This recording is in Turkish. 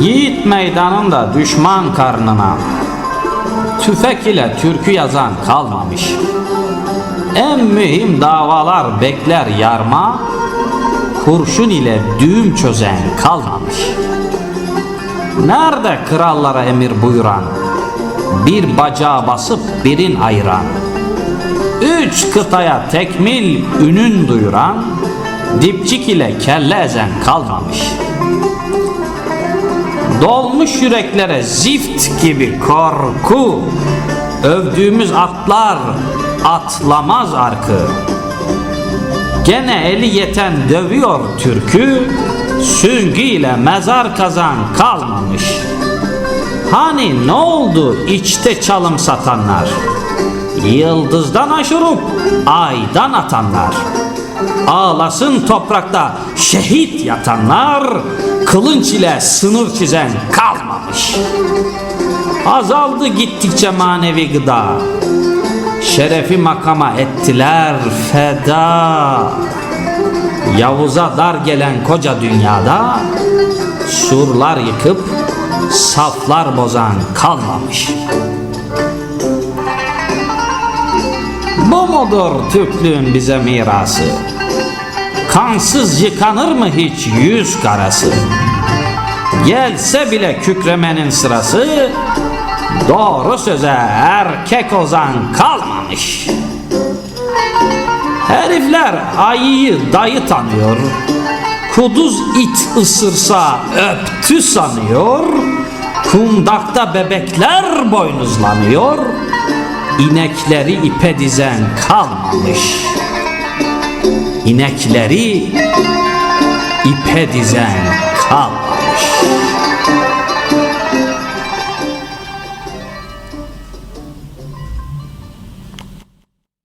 Yiğit meydanında düşman karnına Tüfek ile türkü yazan kalmamış. En mühim davalar bekler yarma Kurşun ile düğüm çözen kalmamış. Nerede krallara emir buyuran? Bir bacağa basıp birin ayıran. Üç kıtaya tekmil ünün duyuran Dipçik ile kelle ezen kalmamış Dolmuş yüreklere zift gibi korku. Övdüğümüz atlar atlamaz arkı. Gene eli yeten dövüyor türkü Süngü ile mezar kazan kalmamış. Hani ne oldu içte çalım satanlar? Yıldızdan aşırıp aydan atanlar Ağlasın toprakta. Şehit yatanlar Kılınç ile sınır çizen kalmamış. Azaldı gittikçe manevi gıda. Şerefi makama ettiler feda. Yavuz'a dar gelen koca dünyada Surlar yıkıp saflar bozan kalmamış Bu mudur Türklüğün bize mirası? Kansız yıkanır mı hiç yüz karası? Gelse bile kükremenin sırası Doğru söze erkek ozan kalmamış Herifler ayıyı dayı tanıyor Kuduz it ısırsa öptü sanıyor Kundakta bebekler boynuzlanıyor İnekleri ipe dizen kalmamış. İnekleri ipe dizen kalmamış